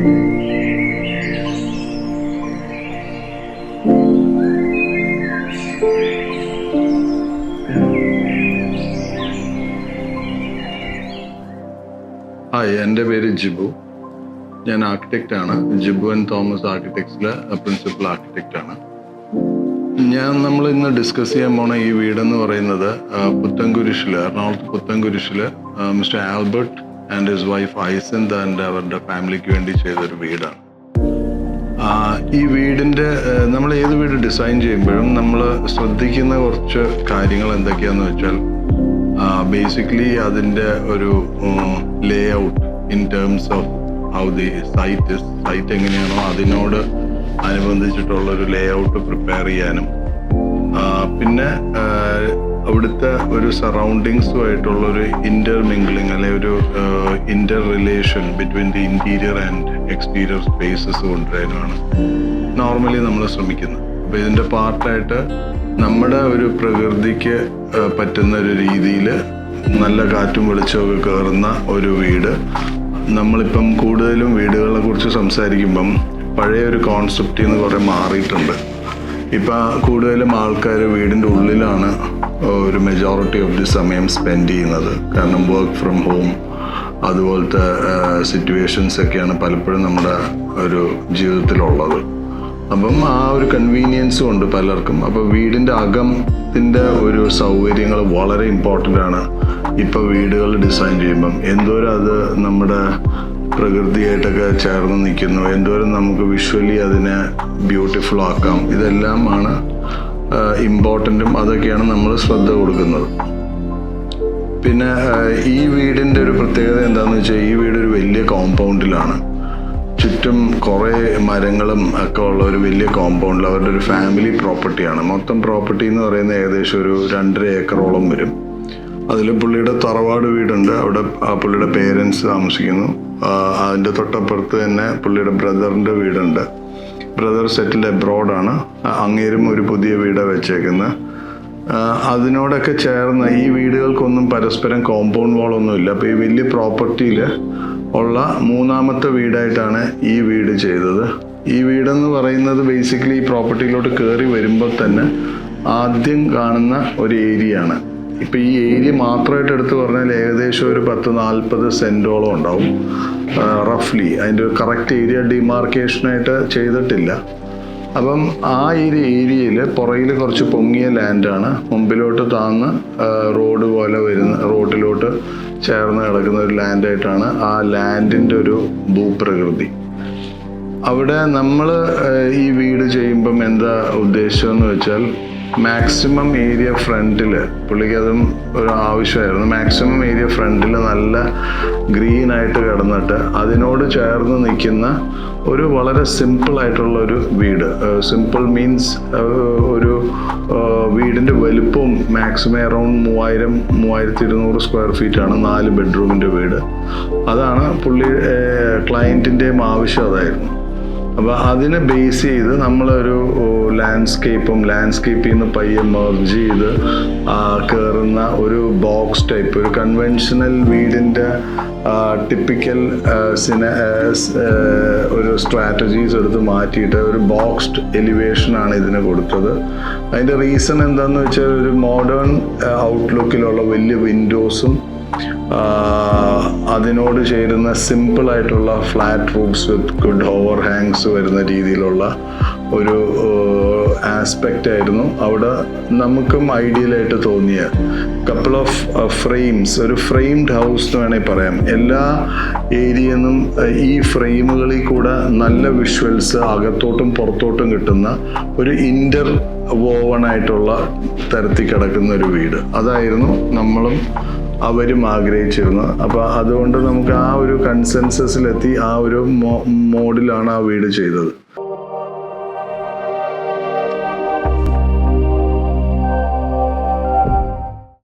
Hi എന്റെ പേര് ജിബു. ഞാൻ ആർക്കിടെക്റ്റ് ആണ്. ജിബു ആൻഡ് തോമസ് ആർക്കിടെക്ട്സിലെ പ്രിൻസിപ്പൽ ആർക്കിടെക്റ്റ് ആണ്. ഞാൻ നമ്മൾ ഇന്ന് ഡിസ്കസ് ചെയ്യാൻ പോണ ഈ വീടെന്ന് പറയുന്നത് പുത്തൻകുരിശിൽ എറണാകുളത്ത് പുത്തൻകുരിശിൽ mister Albert and his wife ഐസന്ത് and അവരുടെ ഫാമിലിക്ക് വേണ്ടി ചെയ്തൊരു വീടാണ്. ഈ വീടിന്റെ നമ്മൾ ഏത് വീട് ഡിസൈൻ ചെയ്യുമ്പോഴും നമ്മൾ ശ്രദ്ധിക്കുന്ന കുറച്ച് കാര്യങ്ങൾ എന്തൊക്കെയാണെന്ന് വെച്ചാൽ ബേസിക്കലി അതിന്റെ ഒരു layout in terms of how the site site എങ്ങനെയാണോ അതിനോട് അനുബന്ധിച്ചിട്ടുള്ള ഒരു ലേ ഔട്ട് പ്രിപ്പയർ ചെയ്യാനും പിന്നെ അവിടുത്തെ ഒരു സറൗണ്ടിങ്സുമായിട്ടുള്ള ഒരു ഇന്റർ മിംഗ്ലിംഗ് അല്ലെ ഒരു interrelation between the interior and exterior spaces കൊണ്ടുവരാനാണ് നോർമലി നമ്മൾ ശ്രമിക്കുന്നത്. അപ്പൊ ഇതിന്റെ പാർട്ടായിട്ട് നമ്മുടെ ഒരു പ്രകൃതിക്ക് പറ്റുന്ന ഒരു രീതിയിൽ നല്ല കാറ്റും വെളിച്ചമൊക്കെ കയറുന്ന ഒരു വീട്. നമ്മളിപ്പം കൂടുതലും വീടുകളെ കുറിച്ച് സംസാരിക്കുമ്പം പഴയ ഒരു കോൺസെപ്റ്റിൽ നിന്ന് കുറേ മാറിയിട്ടുണ്ട്. ഇപ്പം കൂടുതലും ആൾക്കാർ വീടിന്റെ ഉള്ളിലാണ് ഒരു മെജോറിറ്റി ഓഫ് ദി സമയം സ്പെൻഡ് ചെയ്യുന്നത്. കാരണം വർക്ക് ഫ്രം ഹോം അതുപോലത്തെ സിറ്റുവേഷൻസ് ഒക്കെയാണ് പലപ്പോഴും നമ്മുടെ ഒരു ജീവിതത്തിലുള്ളത്. അപ്പം ആ ഒരു കൺവീനിയൻസും ഉണ്ട് പലർക്കും. അപ്പോൾ വീടിന്റെ അകത്തിന്റെ ഒരു സൗകര്യങ്ങൾ വളരെ ഇമ്പോർട്ടന്റ് ആണ്. ഇപ്പോൾ വീടുകൾ ഡിസൈൻ ചെയ്യുമ്പം എന്തോരം അത് നമ്മുടെ പ്രകൃതിയായിട്ടൊക്കെ ചേർന്ന് നിൽക്കുന്നു എന്തോരം നമുക്ക് വിഷ്വലി അതിനെ ബ്യൂട്ടിഫുൾ ആക്കാം ഇതെല്ലാം ആണ് ഇമ്പോർട്ടന്റും അതൊക്കെയാണ് നമ്മൾ ശ്രദ്ധ കൊടുക്കുന്നത്. പിന്നെ ഈ വീടിന്റെ ഒരു പ്രത്യേകത എന്താണെന്ന് വെച്ചാൽ ഈ വീട് ഒരു വലിയ കോമ്പൗണ്ടിലാണ് ചുറ്റും കുറേ മരങ്ങളും ഒക്കെ ഉള്ള ഒരു വലിയ കോമ്പൗണ്ടിൽ അവരുടെ ഒരു ഫാമിലി പ്രോപ്പർട്ടിയാണ് മൊത്തം പ്രോപ്പർട്ടി എന്ന് പറയുന്നത് ഏകദേശം ഒരു രണ്ടര ഏക്കറോളം വരും. അതിൽ പുള്ളിയുടെ തറവാട് വീടുണ്ട്. അവിടെ ആ പുള്ളിയുടെ പേരൻസ് താമസിക്കുന്നു. അതിന്റെ തൊട്ടപ്പുറത്ത് തന്നെ പുള്ളിയുടെ ബ്രദറിന്റെ വീടുണ്ട്. ബ്രദർ സെറ്റിൽ എബ്രോഡാണ്. അങ്ങേരും ഒരു പുതിയ വീട് വെച്ചേക്കുന്നത് അതിനോടൊക്കെ ചേർന്ന് ഈ വീടുകൾക്കൊന്നും പരസ്പരം കോമ്പൗണ്ട് വാളൊന്നും ഇല്ല. അപ്പോൾ ഈ വലിയ പ്രോപ്പർട്ടിയിൽ ഉള്ള മൂന്നാമത്തെ വീടായിട്ടാണ് ഈ വീട് ചെയ്തത്. ഈ വീടെന്ന് പറയുന്നത് ബേസിക്കലി ഈ പ്രോപ്പർട്ടിയിലോട്ട് കയറി വരുമ്പോൾ തന്നെ ആദ്യം കാണുന്ന ഒരു ഏരിയ ആണ് ഇപ്പം ഈ ഏരിയ മാത്രമായിട്ട് എടുത്തു പറഞ്ഞാൽ ഏകദേശം ഒരു പത്ത് നാൽപ്പത് സെന്റോളം ഉണ്ടാവും. റഫ്ലി അതിന്റെ ഒരു കറക്റ്റ് ഏരിയ ഡിമാർക്കേഷനായിട്ട് ചെയ്തിട്ടില്ല. അപ്പം ആ ഒരു ഏരിയയിൽ പുറകിൽ കുറച്ച് പൊങ്ങിയ ലാൻഡാണ് മുമ്പിലോട്ട് താന്ന് റോഡ് പോലെ വരുന്ന റോഡിലോട്ട് ചേർന്ന് കിടക്കുന്ന ഒരു ലാൻഡായിട്ടാണ് ആ ലാൻഡിന്റെ ഒരു ഭൂപ്രകൃതി. അവിടെ നമ്മൾ ഈ വീട് ചെയ്യുമ്പം എന്താ ഉദ്ദേശം എന്ന് വെച്ചാൽ മാക്സിമം ഏരിയ ഫ്രണ്ടിൽ പുള്ളിക്ക് അതും ഒരു ആവശ്യമായിരുന്നു. മാക്സിമം ഏരിയ ഫ്രണ്ടിൽ നല്ല ഗ്രീനായിട്ട് കിടന്നിട്ട് അതിനോട് ചേർന്ന് നിൽക്കുന്ന ഒരു വളരെ സിമ്പിൾ ആയിട്ടുള്ള ഒരു വീട്. സിമ്പിൾ മീൻസ് ഒരു വീടിന്റെ വലുപ്പം മാക്സിമം അറൗണ്ട് മൂവായിരം മൂവായിരത്തി ഇരുന്നൂറ് സ്ക്വയർ ഫീറ്റ് ആണ് നാല് ബെഡ്റൂമിന്റെ വീട്. അതാണ് പുള്ളി ക്ലയന്റിന്റെയും ആവശ്യം അതായിരുന്നു. അപ്പോൾ അതിനെ ബേസ് ചെയ്ത് നമ്മളൊരു ലാൻഡ്സ്കേപ്പും ലാൻഡ്സ്കേപ്പിൽ നിന്ന് പയ്യെ മെർജ് ചെയ്ത് കയറുന്ന ഒരു ബോക്സ് ടൈപ്പ് ഒരു കൺവെൻഷണൽ വീടിന്റെ ടിപ്പിക്കൽ സിന ഒരു സ്ട്രാറ്റജീസ് എടുത്ത് മാറ്റിയിട്ട് ഒരു ബോക്സ്ഡ് എലിവേഷനാണ് ഇതിന് കൊടുത്തത്. അതിന്റെ റീസൺ എന്താണെന്ന് വെച്ചാൽ ഒരു മോഡേൺ ഔട്ട്ലുക്കിലുള്ള വലിയ വിൻഡോസും അതിനോട് ചേരുന്ന സിമ്പിൾ ആയിട്ടുള്ള flat roofs with good overhangs വരുന്ന രീതിയിലുള്ള ഒരു ആസ്പെക്റ്റ് ആയിരുന്നു. അവിടെ നമുക്കും ഐഡിയലായിട്ട് തോന്നിയ കപ്പിൾ ഓഫ് ഫ്രെയിംസ് ഒരു ഫ്രെയിംഡ് ഹൗസ് എന്ന് വേണമെങ്കിൽ പറയാം. എല്ലാ ഏരിയന്നും ഈ ഫ്രെയിമുകളിൽ കൂടെ നല്ല വിഷ്വൽസ് അകത്തോട്ടും പുറത്തോട്ടും കിട്ടുന്ന ഒരു ഇന്റർ വോവൺ ആയിട്ടുള്ള തരത്തിൽ കിടക്കുന്ന ഒരു വീട്. അതായിരുന്നു നമ്മളും അവരും ആഗ്രഹിച്ചിരുന്നു. അപ്പോൾ അതുകൊണ്ട് നമുക്ക് ആ ഒരു കൺസെൻസസിലെത്തി ആ ഒരു മോഡിലാണ് ആ വീട് ചെയ്തത്.